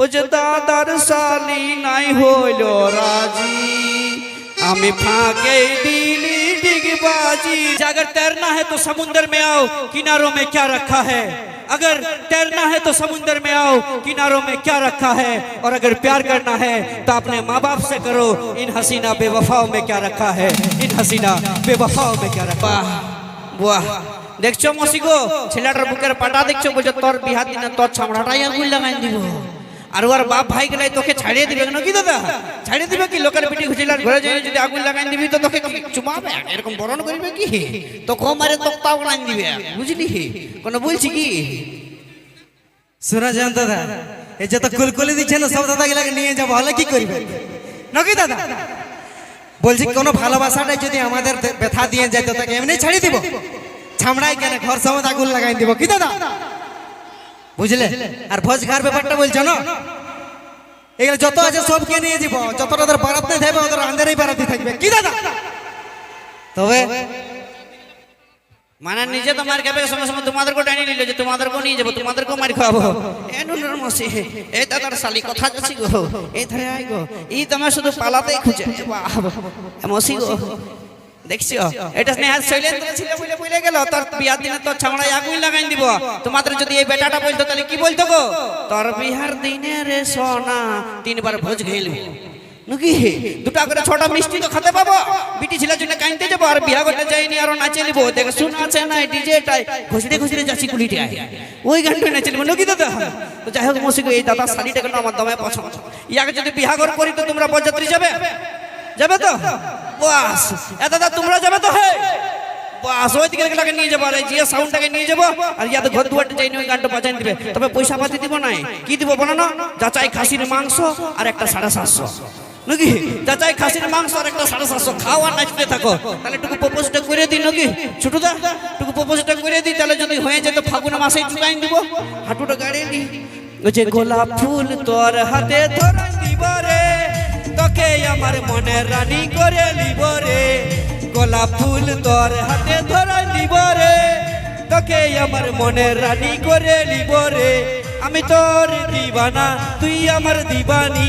ও যে দাদার সালি নাই হইল রাজি আমি फाके दिली डिगबाजी अगर तैरना है तो समुंदर में आओ किनारों में क्या रखा है अगर तैरना है तो समुंदर में आओ किनारों में क्या रखा है और अगर प्यार करना है तो अपने माँ बाप से करो इन हसीना बेवफाओं में क्या रखा है इन हसीना बेवफाओं में क्या रखा বাহ দেখছো মসিগো ছেলেটার বুকের পাটা দেখছো বলছো তোর বিহার দিনে তোর ছামড়াটাই আগুন লাগাই দিব আর ওর বাপ ভাই গেলাই তোকে ছাড়িয়ে দিবে না কি দাদা? ছাড়িয়ে দিবে কি? লোকের পিটি ঘুচিলার ঘরে যাই যদি আগুন লাগাই দিবি তো তোকে চুমাবে? এরকম বরণ করবে কি? তো মারে তো তাও লাগাই দিবে। বুঝলি? কোন বলছি কি? শোনা দাদা, এই যে তো কুলকুলি দিচ্ছে না, সব দাদা গেলাকে নিয়ে যাব, হলে কি করবে? নাকি দাদা? বলছি কোনো ভালোবাসাটাই যদি আমাদের ব্যথা দিয়ে যায় তো তাকে এমনি ছাড়িয়ে দিব। ছামড়াই কেন? ঘর সময় আগুন লাগাই দিব। কি দাদা? বুঝলে আর ভোজ খাওয়ার ব্যাপারটা বলছো না এগুলো যত আছে সবকে নিয়ে যাব যতটা ওদের বারাত নাই থাকবে ওদের আন্দারেই বারাতি থাকবে কি দাদা তবে মানে নিজে তো মার খাবে সঙ্গে সঙ্গে তোমাদেরকে টানি নিল যে তোমাদেরকেও নিয়ে যাব তোমাদেরকেও মার খাওয়াবো এ নুনুর মসি এই দাদার শালি কথা যাচ্ছি গো এই ধরে আই গো ই তোমার শুধু পালাতেই খুঁজে মসি গো দেখছ? এটা স্নেহার শৈলেন্দ্র ছিল বলে বলে গেল। তোর বিয়ার দিনে তোর ছামড়ায় আগুন লাগাই দিব। তোমাদের যদি এই বেটাটা বলতো তাহলে কি বলতো গো? তোর বিহার দিনে রে সোনা তিনবার ভোজ খেলবি নাকি? দুটা করে ছটা মিষ্টি তো খেতে পাবো। বিটি ছেলের জন্য কাইনতে যাব আর বিয়া করতে যাইনি আর নাচে নিবো। দেখ শুন আছে না ডিজেটাই ঘুষড়ে ঘুষড়ে যাচ্ছি কুলিটে ওই গানটা নাচে নিবো। নাকি দাদা? তো যাই হোক মসিক এই দাদা শাড়িটা কেন আমার দমে পছন্দ। ইয়াকে যদি বিয়া ঘর করি তো তোমরা বরযাত্রী যাবে? যাবে তো? বাস। এ দাদা, তোমরা যাবে তো? হে। বাস ওই নিয়ে যাব যে সাউন্ডটাকে নিয়ে যাব, আর ঘর গানটা দিবে, তবে পয়সা পাতি দিব কি দিব খাসির মাংস আর একটা সাড়ে সাতশো। নাকি? যাচাই খাসির মাংস আর একটা সাড়ে সাতশো। খাও আর নাচতে থাকো। তাহলে টুকু প্রপোজটা করে দিই, নাকি? ছোটদা টুকু প্রপোজটা করে দিই, তাহলে যদি হয়ে যেত, ফাগুন মাসে চুকাই দিব। হাঁটুটা গাড়িয়ে নি। যে গোলাপ ফুল তোর হাতে ধরে তোকে আমার মনে রানী করে নিব রে। গোলাপ ফুল তোর হাতে ধরে নিব রে। তোকে আমার মনে রানী করে নিব রে। আমি তোর দিবানা, তুই আমার দিবানি।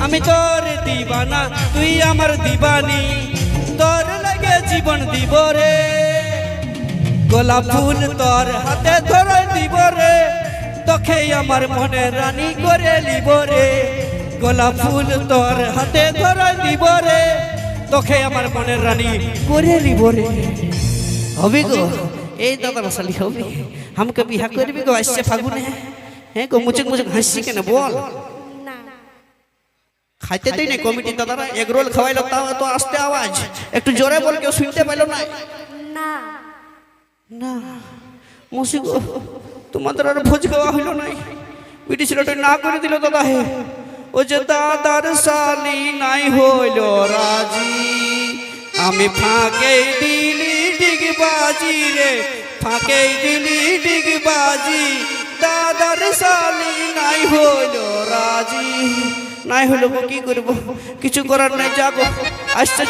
আমি তোর দিবানা, তুই আমার দিবানি। তোর লাগে জীবন দিব রে। গোলাপ ফুল তোর হাতে ধরে দিব রে। তোকে আমার মনে রানী করে নিব রে। গোলাপ ফুল তোর হাতে ধরে দিব রে। তোকে আমার মনের রানী করে নিব রে। হবে গো এই দাদা মশালি হবে। আমাকে বিহা করবি গো আসছে ফাগুনে। হ্যাঁ গো মুচুক মুচুক হাসছি কেন বল। খাইতে দেই না কমিটি দাদারা এগ রোল খাওয়াইলো তাও এত আস্তে আওয়াজ। একটু জোরে বল কেউ শুনতে পাইলো না। না না মসি গো তোমাদের আর ভোজ খাওয়া হইল নাই। বিটি ছেলেটা না করে দিল দাদা হে। ও যে দাদার শালি নাই হইল রাজি। আমি ফাঁকে দিলি ডিগবাজি রে ফাঁকে দিলি ডিগবাজি। দাদার শালি নাই হইল রাজি। নাই হইল গো, কি করব? কিছু করার নাই যাব।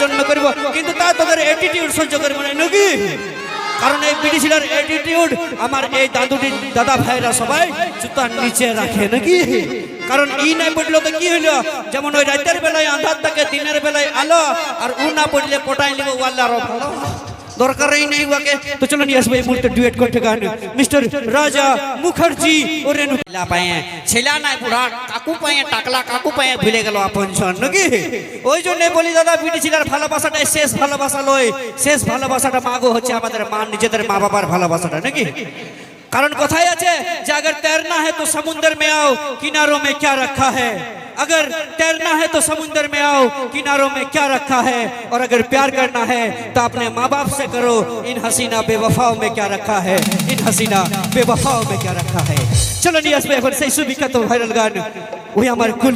জন্ম করব। কিন্তু তা তোদের অ্যাটিটিউড সহ্য করব না নাকি? কারণ এই ব্রিটিশের অ্যাটিটিউড আমার এই দাদুটি দাদা ভাইরা সবাই জুতার নিচে রাখে নাকি? কারণ ই নাই পড়ল তো কি হইল? যেমন ওই রাতের বেলায় আন্ধার থাকে, দিনের বেলায় আলো, আর উ না পড়লে পটাই নিব আল্লাহর ভালো দরকারই নেই ওকে তো চলো নিয়ে আসব, এই মুহূর্তে ডুয়েট করতে গান। মিস্টার রাজা মুখার্জি ও রেনু লা পায়ে, ছেলা নাই বুড়া, কাকু পায়ে টাকলা, কাকু পায়ে ভুলে গেল আপন জন, নাকি? ওই জন্য বলি, দাদা, বিটি ছিলার ভালোবাসাটা শেষ ভালোবাসা লয়। শেষ ভালোবাসাটা মাগো হচ্ছে আমাদের মা, নিজেদের মা বাবার ভালোবাসাটা, নাকি? कारण कथाई अच्छे अगर तैरना है तो समुन्द्र में आओ किनारों में क्या रखा है अगर तैरना है तो समुद्र में आओ किनारों में क्या रखा है और अगर प्यार करना है तो अपने माँ बाप से करो इन हसीना बेवफाओं में क्या रखा है इन हसीना बेवफाओं में क्या रखा है चलो नियस में फिर से भी खत्म वायरल गान वही हमारे कुल